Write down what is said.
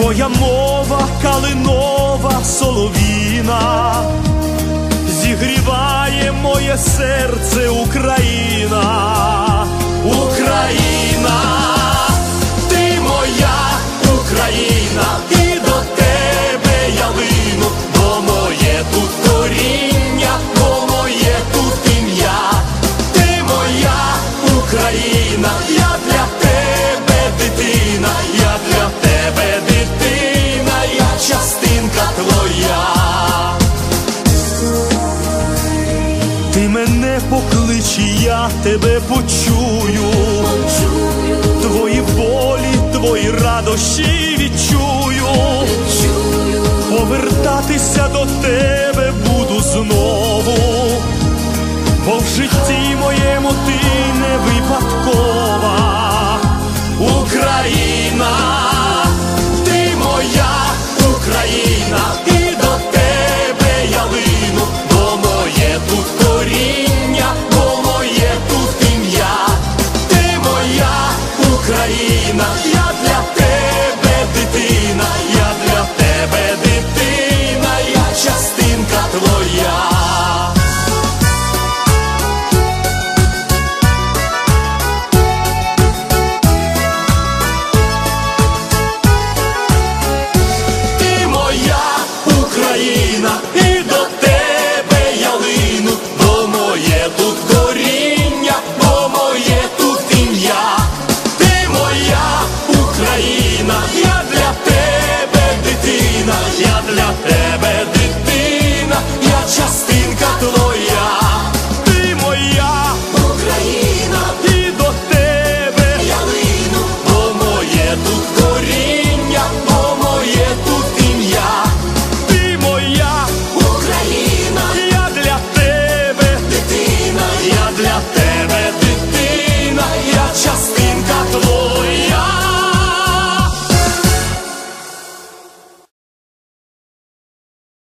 твоя мова калинова соловіна, зігріває моє серце Україна, чи я тебе почую, почую. твої болі, твої радощі відчую. відчую, повертатися до тебе буду знову, бо в житті моєму ти не випадкова Україна. Україна, я для тебе. ¡Bende!